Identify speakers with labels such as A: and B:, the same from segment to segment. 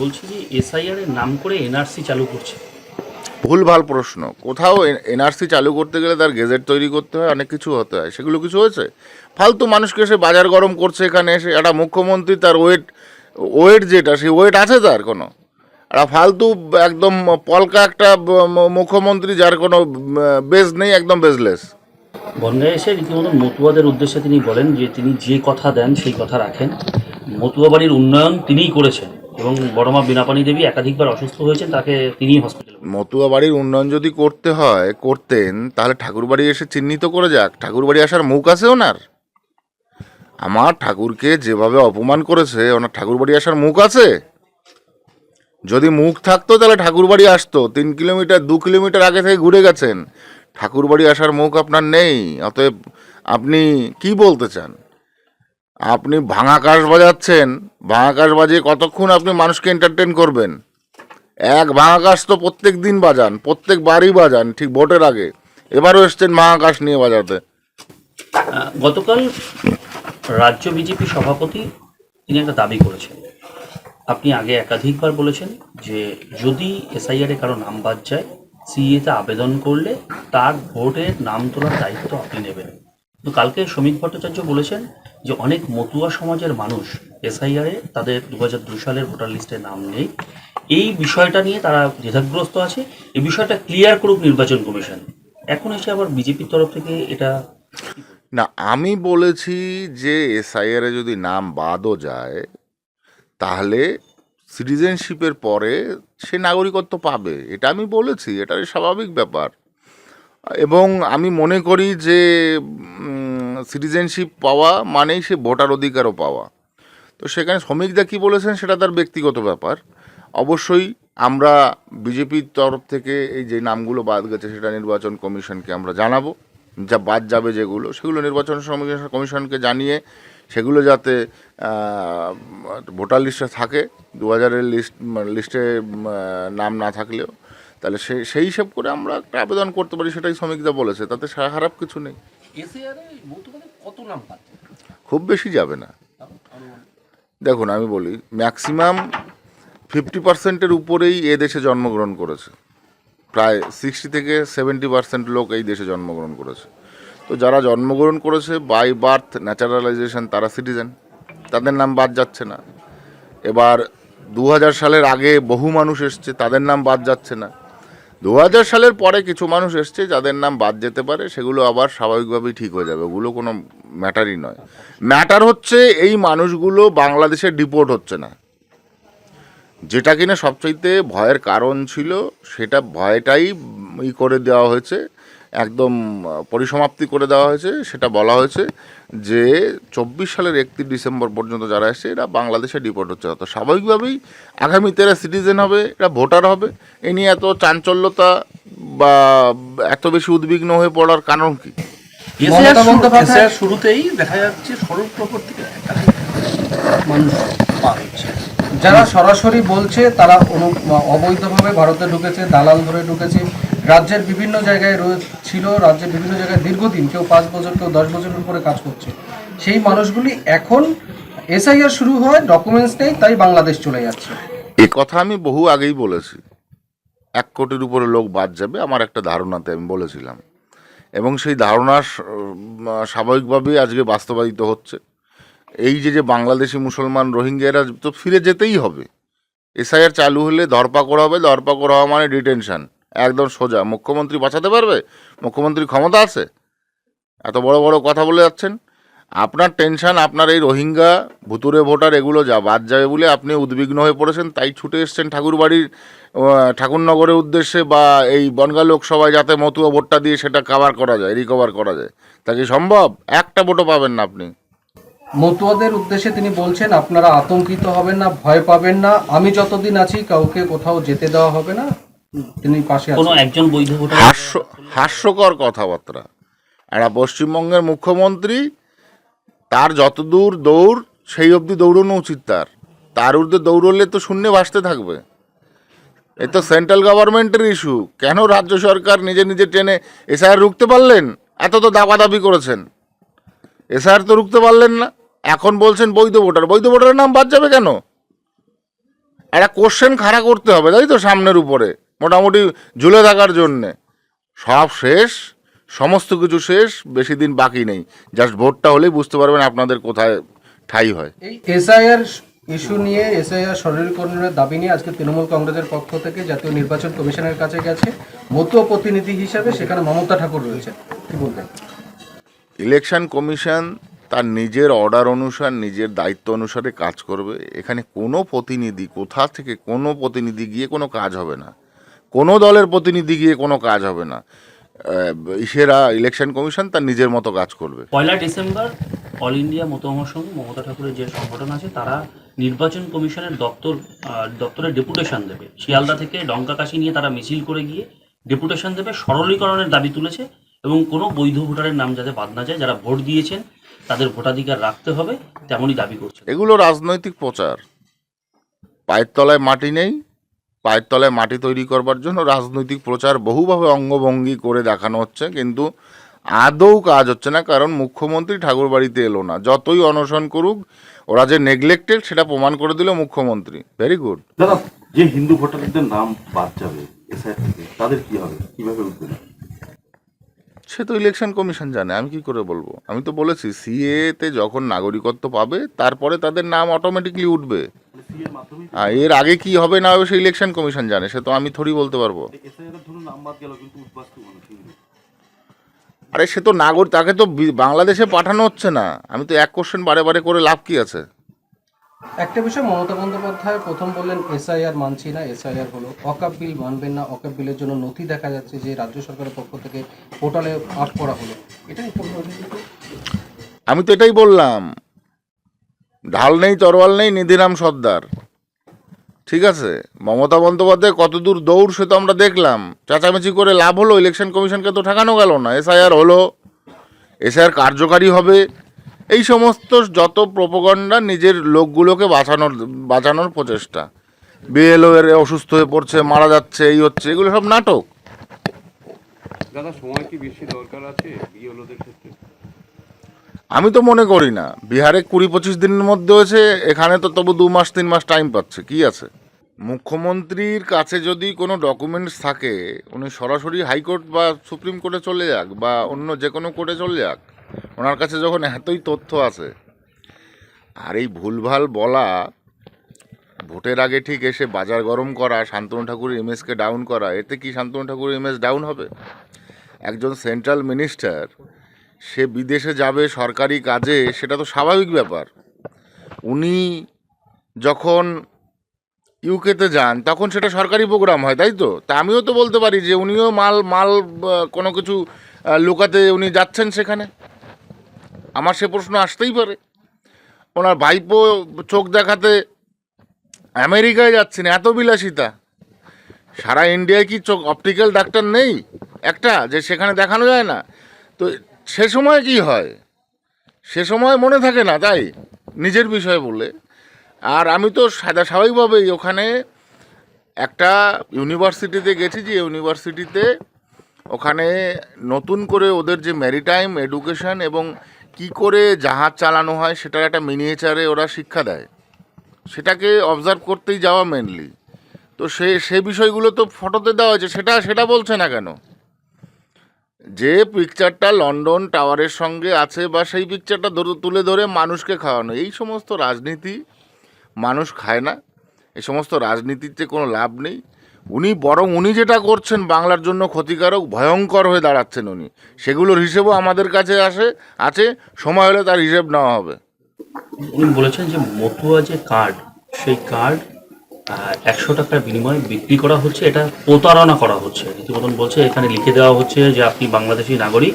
A: বলছি যে এসআইআর এর নাম করে এনআরসি চালু করছে।
B: ভুল ভালো প্রশ্ন। কোথাও এনআরসি চালু করতে গেলে তার গেজেট তৈরি করতে হয় অনেক কিছু হতে হয়। সেগুলো কিছু হয়েছে? ফালতু মানুষকে এসে বাজার গরম করছে এখানে এসে একটা মুখ্যমন্ত্রী তার ওয়েট ওয়েট যেটা সেই ওয়েট আছে তার কোনো? একটা ফালতু একদম পলকা একটা মুখ্যমন্ত্রী যার কোনো বেজ নেই একদম বেজলেস।
A: বনগাঁয়ে এসে রীতিমতো মতুয়াদের উদ্দেশ্যে তিনি বলেন যে তিনি যে কথা দেন সেই কথা রাখেন। মতুয়া বাড়ির উন্নয়ন তিনিই করেছেন। এবং বড়মা বিনাপানি দেবী একাধিকবার অসুস্থ হয়েছেন, তাকে তিনিই হসপিটালে
B: মতুয়া বাড়ির উন্নয়ন যদি করতে হয়, করতেন, তাহলে ঠাকুরবাড়ি এসে চিহ্নিত করে যাক। ঠাকুরবাড়ি আসার মুখ আছে ওনার? আমার ঠাকুরকে যেভাবে অপমান করেছে, ওনার ঠাকুরবাড়ি আসার মুখ আছে? যদি মুখ থাকতো, তাহলে ঠাকুরবাড়ি আসতো। তিন কিলোমিটার, দু কিলোমিটার আগে থেকে ঘুরে গেছেন। ঠাকুরবাড়ি আসার মুখ আপনার নেই, অতএব আপনি কি বলতে চান? আপনি ভাঙা কাশ বাজাচ্ছেন, ভাঙা কাশ বাজিয়ে কতক্ষণ আপনি মানুষকে এন্টারটেন করবেন? এক ভাঙা কাশ তো প্রত্যেক দিন বাজান, প্রত্যেক বারই বাজান, ঠিক ভোটের আগে। এবারও এসছেন ভাঙা কাশ নিয়ে বাজাতে।
A: গতকাল রাজ্য বিজেপি সভাপতি তিনি একটা দাবি করেছেন। আপনি আগে একাধিকবার বলেছেন যে যদি এসআইআর কারও নাম বাদ যায় সিএতে আবেদন করলে তার ভোটের নাম তোলার দায়িত্ব আপনি নেবেন। তো কালকে শ্রমিক ভট্টাচার্য বলেছেন যে অনেক মতুয়া সমাজের মানুষ এসআইআরে তাদের দু হাজার দুই সালের ভোটার লিস্টে নাম নেই। এই বিষয়টা নিয়ে তারা দ্বিধাগ্রস্ত আছে। এই বিষয়টা ক্লিয়ার করুক নির্বাচন কমিশন। এখন এসে আবার বিজেপির তরফ থেকে এটা
B: না, আমি বলেছি যে এসআইআরে যদি নাম বাদও যায়, তাহলে সিটিজেনশিপের পরে সে নাগরিকত্ব পাবে। এটা আমি বলেছি এটা স্বাভাবিক ব্যাপার। এবং আমি মনে করি যে সিটিজেনশিপ পাওয়া মানেই সে ভোটার অধিকারও পাওয়া। তো সেখানে শ্রমিকদা কী বলেছেন সেটা তার ব্যক্তিগত ব্যাপার। অবশ্যই আমরা বিজেপির তরফ থেকে এই যে নামগুলো বাদ গেছে সেটা নির্বাচন কমিশনকে আমরা জানাব। যা বাদ যাবে যেগুলো, সেগুলো নির্বাচন কমিশনকে জানিয়ে সেগুলো যাতে ভোটার লিস্টে থাকে। দু হাজারের লিস্ট, লিস্টে নাম না থাকলেও। তাহলে সেই সেই হিসেব করে আমরা একটা আবেদন করতে পারি সেটাই শ্রমিকদা বলেছে তাতে সা- খারাপ কিছু নেই।
A: কত নাম
B: খুব বেশি যাবে না। দেখুন আমি বলি ম্যাক্সিমাম ফিফটি পার্সেন্টের উপরেই এ দেশে জন্মগ্রহণ করেছে। প্রায় সিক্সটি থেকে সেভেন্টি পার্সেন্ট লোক এই দেশে জন্মগ্রহণ করেছে। তো যারা জন্মগ্রহণ করেছে বাই বার্থ ন্যাচারালাইজেশন তারা সিটিজেন তাদের নাম বাদ যাচ্ছে না। এবার দু হাজার সালের আগে বহু মানুষ এসছে তাদের নাম বাদ যাচ্ছে না। দু হাজার সালের পরে কিছু মানুষ এসছে যাদের নাম বাদ যেতে পারে, সেগুলো আবার স্বাভাবিকভাবেই ঠিক হয়ে যাবে। ওগুলো কোনো ম্যাটারই নয়। ম্যাটার হচ্ছে এই মানুষগুলো বাংলাদেশে ডিপোর্ট হচ্ছে না। যেটা কিনা সবচাইতে ভয়ের কারণ ছিল, সেটা ভয়টাই ই করে দেওয়া হয়েছে। একদম পরিসমাপ্তি করে দেওয়া হয়েছে। সেটা বলা হয়েছে যে চব্বিশ সালের একত্রিশ ডিসেম্বর পর্যন্ত যারা এসছে এরা বাংলাদেশে ডিপোর্ট হচ্ছে। তো স্বাভাবিকভাবেই আগামীতে এরা সিটিজেন হবে এরা ভোটার হবে। এ নিয়ে এত চাঞ্চল্যতা বা এত বেশি উদ্বিগ্ন হয়ে পড়ার কারণ কি?
C: শুরুতেই দেখা যাচ্ছে সড়ক প্রকট থেকে মানুষ পার হচ্ছে।
D: যারা সরাসরি বলছে তারা অবৈধভাবে ভারতে ঢুকেছে দালাল ধরে ঢুকেছে। রাজ্যের বিভিন্ন জায়গায় ছিল, রাজ্যের বিভিন্ন জায়গায় দীর্ঘদিন, কেউ পাঁচ বছর, কেউ দশ বছরের উপরে কাজ করছে। সেই মানুষগুলি এখন এসআইআর শুরু হয় ডকুমেন্টস নেই, তাই বাংলাদেশ চলে যাচ্ছে।
B: এ কথা আমি বহু আগেই বলেছি। এক কোটির উপরে লোক বাদ যাবে, আমার একটা ধারণাতে আমি বলেছিলাম। এবং সেই ধারণা স্বাভাবিকভাবেই আজকে বাস্তবায়িত হচ্ছে। এই যে যে বাংলাদেশি মুসলমান রোহিঙ্গিয়ারা তো ফিরে যেতেই হবে। এসআইআর চালু হলে ধরপাকড় হবে ধরপাকড় হওয়া মানে ডিটেনশন একদম সোজা। মুখ্যমন্ত্রী বাঁচাতে পারবে? মুখ্যমন্ত্রী ক্ষমতা আছে? এত বড় বড় কথা বলে যাচ্ছেন? আপনার টেনশন, আপনার এই রোহিঙ্গা ভুতুরে ভোটার, এগুলো যা বাদ যাবে বলে আপনি উদ্বিগ্ন হয়ে পড়েছেন, তাই ছুটে এসছেন ঠাকুরবাড়ির ঠাকুরনগরের উদ্দেশ্যে বা এই বনগা লোকসভায় যাতে মতুয়া ভোটটা দিয়ে সেটা কাভার করা যায় রিকভার করা যায়। তা কি সম্ভব? একটা ভোটও পাবেন না আপনি।
D: মতুয়াদের উদ্দেশ্যে তিনি বলছেন, আপনারা আতঙ্কিত হবেন না, ভয় পাবেন না, আমি যতদিন আছি, কাউকে কোথাও যেতে দেওয়া হবে না। তিনি পাশে
A: কোনো একজন বৈধ ভোটার
B: হাস্য হাস্যকর কথাবার্তা। একটা পশ্চিমবঙ্গের মুখ্যমন্ত্রী তার যতদূর দৌড় সেই অবধি দৌড়ানো উচিত তার। তার ঊর্ধ্বে দৌড়লে তো শূন্যে ভাসতে থাকবে। এ তো সেন্ট্রাল গভর্নমেন্টের ইস্যু। কেন রাজ্য সরকার নিজে নিজে টেনে এসআইআর রুখতে পারলেন? এত তো দাবাদাবি করেছেন। এসআইআর তো রুখতে পারলেন না। এখন বলছেন বৈধ ভোটার। বৈধ ভোটারের নাম বাদ যাবে কেন? একটা কোশ্চেন খাড়া করতে হবে তাই তো সামনের উপরে। মোটামুটি ঝুলে থাকার জন্যে। সব শেষ সমস্ত কিছু শেষ বেশি দিন বাকি নেই। জাস্ট ভোটটা হলেই বুঝতে পারবেন আপনাদের কোথায় ঠাই হয়।
D: এই এসআইআর ইস্যু নিয়ে এসআইআর সরলীকরণের দাবি নিয়ে আজকে তৃণমূল কংগ্রেসের পক্ষ থেকে জাতীয় নির্বাচন কমিশনের কাছে গেছে। মতুয়া প্রতিনিধি হিসাবে সেখানে মমতা ঠাকুর রয়েছে কি বলবেন?
B: ইলেকশন কমিশন তার নিজের অর্ডার অনুসার নিজের দায়িত্ব অনুসারে কাজ করবে। এখানে কোনো প্রতিনিধি কোথা থেকে কোনো প্রতিনিধি গিয়ে কোনো কাজ হবে না। কোনো দলের প্রতিনিধি গিয়ে কোনো কাজ হবে না। ইসেরা ইলেকশন কমিশন তার নিজের মতো কাজ করবে।
A: পয়লা ডিসেম্বর অল ইন্ডিয়া মতমর সঙ্গে মমতা ঠাকুরের যে সংগঠন আছে তারা নির্বাচন কমিশনের দপ্তর দপ্তরে ডেপুটেশন দেবে। শিয়ালদা থেকে লঙ্কা কাশি নিয়ে তারা মিছিল করে গিয়ে ডেপুটেশন দেবে সরলীকরণের দাবি তুলেছে এবং কোনো বৈধ ভোটারের নাম যাতে বাদ না যায় যারা ভোট দিয়েছেন তাদের ভোটাধিকার রাখতে হবে তেমনই দাবি করছে।
B: এগুলো রাজনৈতিক প্রচার। পায়ের তলায় মাটি নেই পায়ের তলায় মাটি তৈরি করবার জন্য রাজনৈতিক প্রচার বহুভাবে অঙ্গভঙ্গি করে দেখানো হচ্ছে, কিন্তু আদৌ কাজ হচ্ছে না, কারণ মুখ্যমন্ত্রী ঠাকুর বাড়িতে এলো না। যতই অনশন করুক, ওরা যে নেগলেক্টেড সেটা প্রমাণ করে দিল মুখ্যমন্ত্রী। ভেরি গুড
E: যে হিন্দু ভোটারদের নাম বাদ যাবে তাদের কি হবে? কীভাবে উঠবে
B: সে তো ইলেকশন কমিশন জানে, আমি কি করে বলব? আমি তো বলেছি সিএতে যখন নাগরিকত্ব পাবে, তারপরে তাদের নাম অটোমেটিকলি উঠবে। এর আগে কি হবে না হবে সে ইলেকশন কমিশন জানে, সে তো আমি থোড়ি বলতে পারব। আরে সে তো নাগর, তাকে তো বাংলাদেশে পাঠানো হচ্ছে না। আমি তো এক কোশ্চেন বারে বারে করে লাভ কি আছে?
D: একটা বিষয়, মমতা বন্দ্যোপাধ্যায় প্রথম বললেন, এসআইআর মানছি না, এসআইআর হলো। অকাপ বিল মানবেন না, অকাপ বিলের জন্য নথি দেখা যাচ্ছে যে রাজ্য সরকারের পক্ষ থেকে পোর্টালে আপ করা হলো। এটা
B: আমি তো এটাই বললাম। ঢাল নেই, তরোয়াল নেই, নিধিরাম সর্দার। ঠিক আছে? মমতা বন্দ্যোপাধ্যায় কতদূর দৌড়, সে তো আমরা দেখলাম। চেঁচামেচি করে লাভ হলো, ইলেকশন কমিশনকে তো ঠেকানো গেল না, এসআইআর হলো। এসআইআর কার্যকারী হবে এই সমস্ত যত প্রোপগন্ডা নিজের লোকগুলোকে বাঁচানোর বাঁচানোর প্রচেষ্টা। বিএলও এর অসুস্থ হয়ে পড়ছে মারা যাচ্ছে এই হচ্ছে এগুলো সব নাটক।
F: দাদা সময় কি বেশি দরকার আছে বিএলওদের ক্ষেত্রে?
B: আমি তো মনে করি না। বিহারে কুড়ি পঁচিশ দিনের মধ্যে হয়েছে এখানে তো তবু দু মাস তিন মাস টাইম পাচ্ছে কি আছে? মুখ্যমন্ত্রীর কাছে যদি কোনো ডকুমেন্টস থাকে উনি সরাসরি হাইকোর্ট বা সুপ্রিম কোর্টে চলে যাক বা অন্য যে কোনো কোর্টে চলে যাক ওনার কাছে যখন এতই তথ্য আছে, আর এই ভুলভাল বলা, ভোটের আগে ঠিক এসে বাজার গরম করা, শান্তনু ঠাকুরের ইমেজকে ডাউন করা, এতে কি শান্তনু ঠাকুরের ইমেজ ডাউন হবে? একজন সেন্ট্রাল মিনিস্টার সে বিদেশে যাবে, সরকারি কাজে, সেটা তো স্বাভাবিক ব্যাপার। উনি যখন ইউকেতে যান, তখন সেটা সরকারি প্রোগ্রাম হয়, তাই তো? তা আমিও তো বলতে পারি যে, উনিও মাল মাল কোনো কিছু লুকাতে উনি যাচ্ছেন সেখানে। আমার সে প্রশ্ন আসতেই পারে। ওনার ভাইপো চোখ দেখাতে আমেরিকায় যাচ্ছেন, এত বিলাসিতা। সারা ইন্ডিয়ায় কি চোখ অপটিক্যাল ডাক্তার নেই? একটা, যে সেখানে দেখানো যায় না। তো সে সময় কি হয়? সে সময় মনে থাকে না, তাই নিজের বিষয় বলে। আর আমি তো সাদা স্বাভাবিকভাবেই ওখানে একটা ইউনিভার্সিটিতে গেছি, যে ইউনিভার্সিটিতে ওখানে নতুন করে ওদের যে ম্যারিটাইম এডুকেশন এবং কি করে জাহাজ চালানো হয় সেটার একটা মিনিয়েচারে ওরা শিক্ষা দেয়। সেটাকে অবজার্ভ করতেই যাওয়া মেনলি তো সে সে বিষয়গুলো তো ফটোতে দেওয়া হয়েছে, সেটা সেটা বলছে না কেন? যে পিকচারটা লন্ডন টাওয়ারের সঙ্গে আছে বা সেই পিকচারটা তুলে ধরে মানুষকে খাওয়ানো, এই সমস্ত রাজনীতি মানুষ খায় না। এই সমস্ত রাজনীতিতে কোনো লাভ নেই। উনি বরং উনি যেটা করছেন বাংলার জন্য ক্ষতিকারক ভয়ঙ্কর হয়ে দাঁড়াচ্ছেন উনি। সেগুলোর হিসেবও আমাদের কাছে আসে আছে সময় হলে তার হিসেব নেওয়া হবে।
A: উনি বলেছেন যে মতুয়া যে কার্ড সেই কার্ড একশো টাকার বিনিময়ে বিক্রি করা হচ্ছে এটা প্রতারণা করা হচ্ছে। রীতিমতন বলছে এখানে লিখে দেওয়া হচ্ছে যে আপনি বাংলাদেশি নাগরিক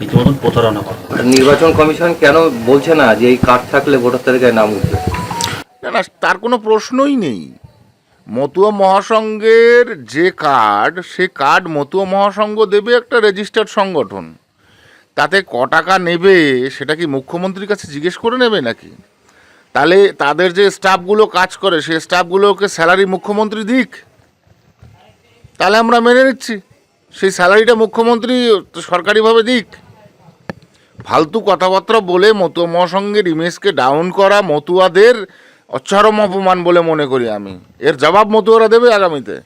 A: রীতিমতন প্রতারণা করা।
G: নির্বাচন কমিশন কেন বলছে না যে এই কার্ড থাকলে ভোটার তালিকায় নাম উঠবে?
B: না না তার কোনো প্রশ্নই নেই। মতুয়া মহাসংঘের যে কার্ড, সে কার্ড মতুয়া মহাসংঘ দেবে একটা রেজিস্টার্ড সংগঠন। তাতে ক টাকা নেবে, সেটা কি মুখ্যমন্ত্রীর কাছে জিজ্ঞেস করে নেবে নাকি? তাহলে তাদের যে স্টাফগুলো কাজ করে সেই স্টাফগুলোকে স্যালারি মুখ্যমন্ত্রী দিক। তাহলে আমরা মেনে নিচ্ছি। সেই স্যালারিটা মুখ্যমন্ত্রী সরকারিভাবে দিক। ফালতু কথাবার্তা বলে মতুয়া মহাসংঘের ইমেজকে ডাউন করা মতুয়াদের অচরম অপমান বলে মনে করি আমি। এর জবাব মতুয়ারা দেবে আগামীতে।